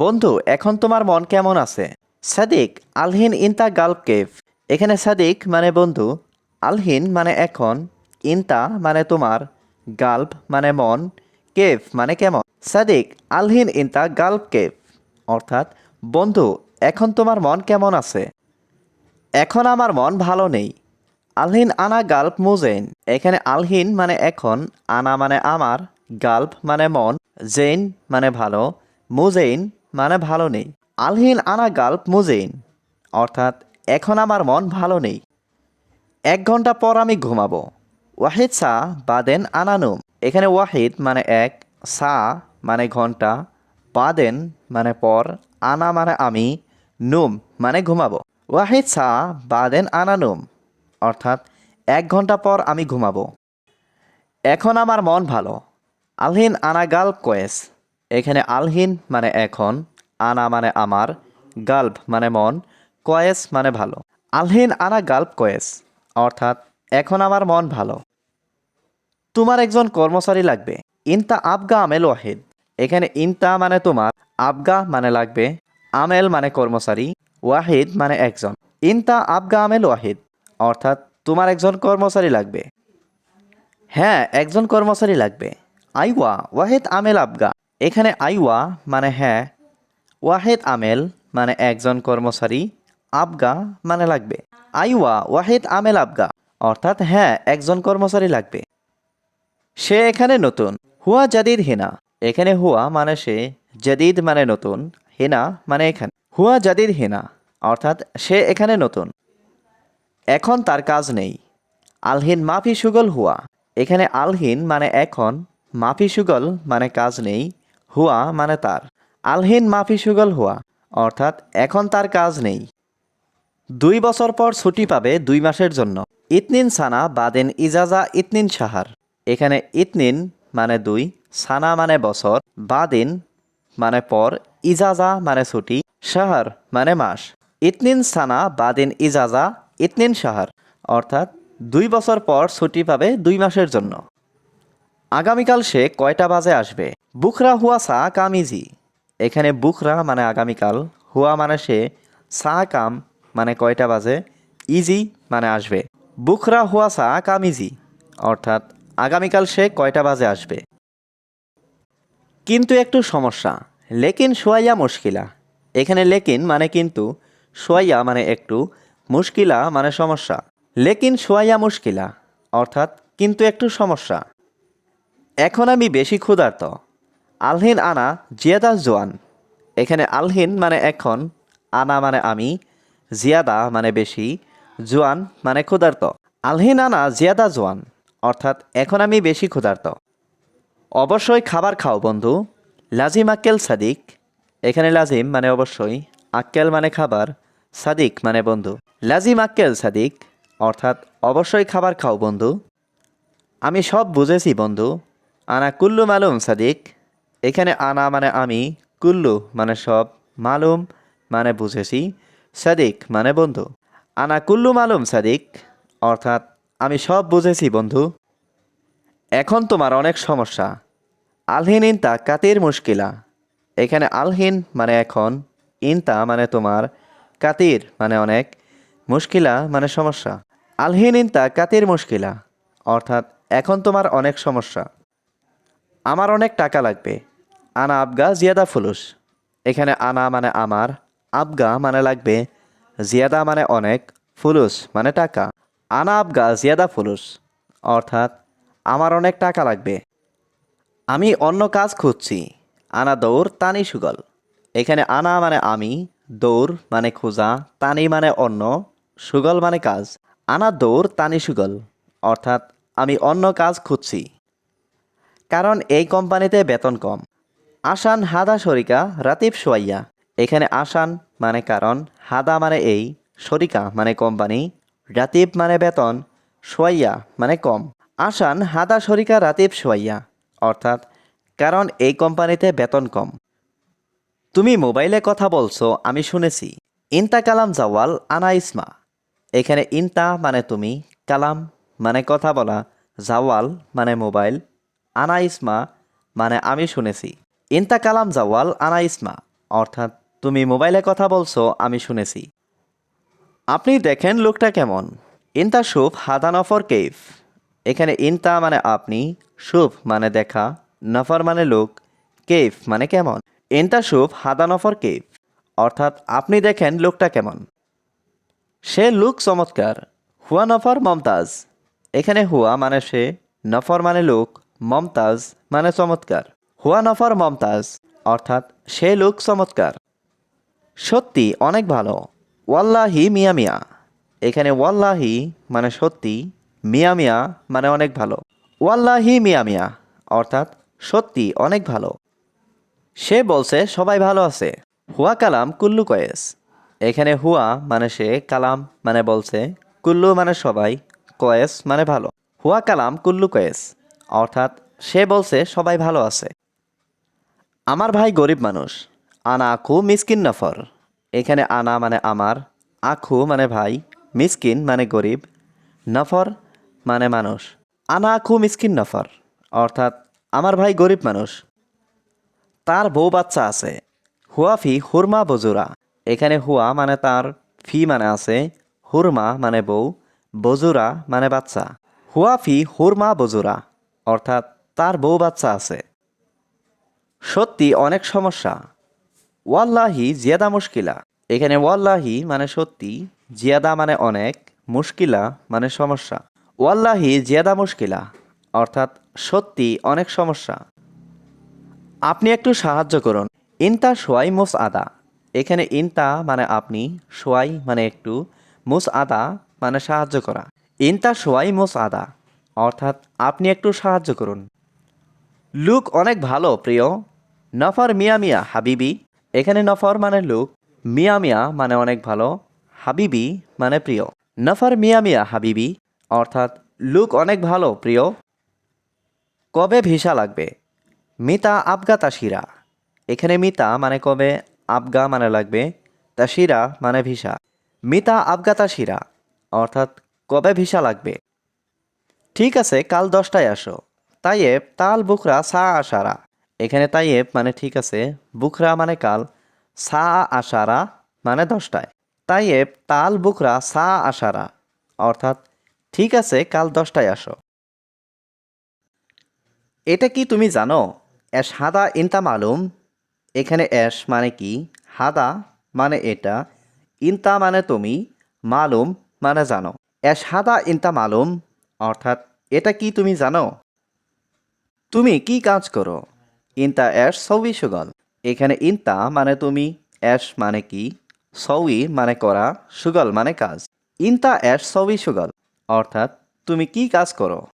বন্ধু, এখন তোমার মন কেমন আছে? সাদিক, আলহিন ইনতা গাল্প কেফ এখানে সাদিক মানে বন্ধু, আলহিন মানে এখন, ইনতা মানে তোমার গাল্প মানে মন কেফ মানে কেমন। সাদিক, আলহিন ইনতা গাল্প কেফ অর্থাৎ, বন্ধু, এখন তোমার মন কেমন আছে? এখন আমার মন ভালো নেই। আলহিন আনা গাল্প মুজেন এখানে আলহিন মানে এখন, আনা মানে আমার গাল্প মানে মন, জেইন মানে ভালো, মুজেইন মানে ভালো নেই। আলহিন আনা গাল্প মুজেইন। অর্থাৎ, এখন আমার মন ভালো নেই। এক ঘণ্টা পর আমি ঘুমাবো। ওয়াহিদ সা বাদেন আনানুম। এখানে ওয়াহিদ মানে এক, সা মানে ঘণ্টা বাদেন মানে পর, আনা মানে আমি, নুম মানে ঘুমাবো। ওয়াহিদ সা বাদেন আনানুম। অর্থাৎ, এক ঘণ্টা পর আমি ঘুমাবো। এখন আমার মন ভালো। আলহিন আনা গাল্প কোয়েস। এখানে আলহিন মানে এখন, আনা মানে আমার গাল্প মানে মন, কয়েস মানে ভালো। আলহিন, আনা গাল্প কয়েস, অর্থাৎ এখন আমার মন ভালো। তোমার একজন কর্মচারী লাগবে। ইনতা আবগা আমেল ওয়াহিদ। এখানে ইনতা মানে তোমার, আবগা মানে লাগবে, আমেল মানে কর্মচারী, ওয়াহিদ মানে একজন। ইনতা আবগা আমেল ওয়াহিদ, অর্থাৎ তোমার একজন কর্মচারী লাগবে। হ্যাঁ একজন কর্মচারী লাগবে। আইওয়া, ওয়াহেদ আমেল আবগা। এখানে আইওয়া মানে হ্যাঁ ওয়াহেদ আমেল মানে একজন কর্মচারী, আবগা মানে লাগবে। আইওয়া, ওয়াহেদ আমেল, আবগা, অর্থাৎ হ্যাঁ একজন কর্মচারী লাগবে। সে এখানে নতুন। হুয়া জাদিদ হেনা। এখানে হুয়া মানে সে, জাদিদ মানে নতুন, হেনা মানে এখানে। হুয়া জাদিদ হেনা, অর্থাৎ সে এখানে নতুন। এখন তার কাজ নেই। আলহিন মাফি সুগল হুয়া। এখানে আলহিন মানে এখন মাফি সুগল মানে কাজ নেই। হুয়া মানে তার। আলহিন মাফি সুগল হুয়া, অর্থাৎ এখন তার কাজ নেই। দুই বছর পর ছুটি পাবে দুই মাসের জন্য। ইতনিন সানা বাদেন ইজাজা ইতনিন সাহার এখানে ইতনিন মানে দুই, সানা মানে বছর, বাদিন মানে পর, ইজাজা মানে ছুটি সাহার মানে মাস। ইতনিন সানা বাদিন ইজাজা ইতনিন সাহার অর্থাৎ দুই বছর পর ছুটি পাবে দুই মাসের জন্য। আগামীকাল সে কয়টা বাজে আসবে? বুখরা হুয়া সা কামিজি। এখানে বুখরা মানে আগামীকাল, হুয়া মানে সে সা কাম মানে কয়টা বাজে? ইজি মানে আসবে। বুখরা হুয়া সা কামিজি, অর্থাৎ আগামীকাল সে কয়টা বাজে আসবে? কিন্তু একটু সমস্যা, লেকিন সোয়াইয়া মুশকিলা। এখানে লেকিন মানে কিন্তু সোয়াইয়া মানে একটু, মুশকিলা মানে সমস্যা। লেকিন সোয়াইয়া মুশকিলা, অর্থাৎ কিন্তু একটু সমস্যা। এখন আমি বেশি ক্ষুধার্ত। আলহিন আনা জিয়াদা জোয়ান। এখানে আলহিন মানে এখন, আনা মানে আমি, জিয়াদা মানে বেশি, জোয়ান মানে ক্ষুধার্ত। আলহিন আনা জিয়াদা জোয়ান, অর্থাৎ এখন আমি বেশি ক্ষুধার্ত। অবশ্যই খাবার খাও বন্ধু। লাজিম আক্কেল সাদিক। এখানে লাজিম মানে অবশ্যই, আক্কেল মানে খাবার, সাদিক মানে বন্ধু। লাজিম আক্কেল সাদিক, অর্থাৎ অবশ্যই খাবার খাও বন্ধু। আমি সব বুঝেছি বন্ধু। আনা কুল্লু মালুম, সাদিক। এখানে আনা মানে আমি, কুল্লু মানে সব, মালুম মানে বুঝেছি, সাদিক মানে বন্ধু। আনা কুল্লু মালুম, সাদিক, অর্থাৎ আমি সব বুঝেছি, বন্ধু। এখন তোমার অনেক সমস্যা। আলহিন ইনতা কাতির মুশকিলা। এখানে আলহিন মানে এখন ইনতা মানে তোমার, কাতির মানে অনেক, মুশকিলা মানে সমস্যা। আলহিন ইনতা কাতির মুশকিলা, অর্থাৎ এখন তোমার অনেক সমস্যা। আমার অনেক টাকা লাগবে। আনা আবগা, জিয়াদা ফুলুস। এখানে আনা মানে আমার, আবগা মানে লাগবে, জিয়াদা মানে অনেক, ফুলুস মানে টাকা। আনা আবগা, জিয়াদা ফুলুস। অর্থাৎ, আমার অনেক টাকা লাগবে। আমি অন্য কাজ খুঁজছি। আনা দৌড়, তানি সুগল। এখানে আনা মানে আমি, দৌড় মানে খোঁজা, তানি মানে অন্য, সুগল মানে কাজ। আনা দৌড়, তানি সুগল। অর্থাৎ, আমি অন্য কাজ খুঁজছি। কারণ এই কোম্পানিতে বেতন কম। আসান হাদা শরিকা, রাতিব সোয়াইয়া। এখানে আসান মানে কারণ, হাদা মানে এই, শরিকা মানে কোম্পানি, রাতিব মানে বেতন, সোয়াইয়া মানে কম। আসান হাদা শরিকা, রাতিব সোয়াইয়া, অর্থাৎ কারণ এই কোম্পানিতে বেতন কম। তুমি মোবাইলে কথা বলছো, আমি শুনেছি। ইনতা কালাম জাওয়াল আনা ইসমা। এখানে ইনতা মানে তুমি, কালাম মানে কথা বলা, জাওয়াল মানে মোবাইল আনা ইসমা মানে আমি শুনেছি। ইনতা কালাম জাওয়াল আনা ইসমা, অর্থাৎ তুমি মোবাইলে কথা বলছো, আমি শুনেছি। আপনি দেখেন লোকটা কেমন? ইনতা শুভ হাদা নফর কেফ এখানে ইনতা মানে আপনি, শুভ মানে দেখা, নফর মানে লোক কেফ মানে কেমন? ইনতা শুভ হাদা নফর কেফ অর্থাৎ আপনি দেখেন লোকটা কেমন। সে লুক চমৎকার, হুয়া নফর মমতাজ। এখানে হুয়া মানে সে, নফর মানে লোক মমতাজ মানে চমৎকার। হুয়া নফর মমতাজ, অর্থাৎ সে লোক চমৎকার। সত্যি অনেক ভালো। ওয়াল্লাহি মিয়া মিয়া। এখানে ওয়াল্লাহি মানে সত্যি, মিয়া মিয়া মানে অনেক ভালো। ওয়াল্লাহি মিয়া মিয়া, অর্থাৎ সত্যি অনেক ভালো। সে বলছে, সবাই ভালো আছে। হুয়া কালাম কুল্লু কয়েস। এখানে হুয়া মানে সে, কালাম মানে বলছে, কুল্লু মানে সবাই, কয়েস মানে ভালো। হুয়া কালাম কুল্লু কয়েস। অর্থাৎ সে বলছে, সবাই ভালো আছে। আমার ভাই গরিব মানুষ। আনা আখু মিসকিন নফর। এখানে আনা মানে আমার আখু মানে ভাই, মিসকিন মানে গরিব, নফর মানে মানুষ। আনা আখু মিসকিন নফর, অর্থাৎ আমার ভাই গরিব মানুষ। তার বউ বাচ্চা আছে। হুয়া ফি হুরমা বজুরা। এখানে হুয়া মানে তার, ফি মানে আছে, হুরমা মানে বউ, বজুরা মানে বাচ্চা। হুয়া ফি হুরমা বজুরা। অর্থাৎ তার বউ বাচ্চা আছে। সত্যি অনেক সমস্যা। ওয়াল্লাহি জিয়াদা মুশকিলা। এখানে ওয়াল্লাহি মানে সত্যি, জিয়াদা মানে অনেক, মুশকিলা মানে সমস্যা। ওয়াল্লাহি জিয়াদা মুশকিলা, অর্থাৎ সত্যি অনেক সমস্যা। আপনি একটু সাহায্য করুন। ইনতা সোয়াই মুস আদা এখানে ইনতা মানে আপনি, সোয়াই মানে একটু মুস আদা মানে সাহায্য করা। ইনতা সোয়াই মুস আদা অর্থাৎ আপনি একটু সাহায্য করুন। লুক অনেক ভালো, প্রিয়। নফর মিয়া মিয়া, হাবিবি। এখানে নফর মানে লুক, মিয়া মিয়া মানে অনেক ভালো, হাবিবি মানে প্রিয়। নফর মিয়া মিয়া, হাবিবি, অর্থাৎ লুক অনেক ভালো, প্রিয়। কবে ভিসা লাগবে? মিতা আবগা তাসিরা। এখানে মিতা মানে কবে, আবগা মানে লাগবে, তাসিরা মানে ভিসা। মিতা আবগা তাসিরা, অর্থাৎ কবে ভিসা লাগবে? ঠিক আছে, কাল দশটায় আসো। তাইয়েব, তাল বুকরা সা, আশারা। এখানে তাইয়েব মানে ঠিক আছে বুকরা মানে কাল, সা, আশারা মানে দশটায়। তাইয়েব, তাল বুকরা সা, আশারা। অর্থাৎ, ঠিক আছে, কাল দশটায় আসো। এটা কি তুমি জানো? অ্যাশ হাদা ইনতা মালুম। এখানে অ্যাশ মানে কি? হাদা মানে এটা। ইনতা মানে তুমি, মালুম মানে জানো। অ্যাশ হাদা ইনতা মালুম অর্থাৎ, এটা কি তুমি জানো? তুমি কি কাজ করো? ইনতা অ্যাশ সৌই সুগল। এখানে ইনতা মানে তুমি, অ্যাশ মানে কি? সৌই মানে করা, সুগল মানে কাজ। ইনতা অ্যাশ সৌই সুগল। অর্থাৎ, তুমি কি কাজ করো?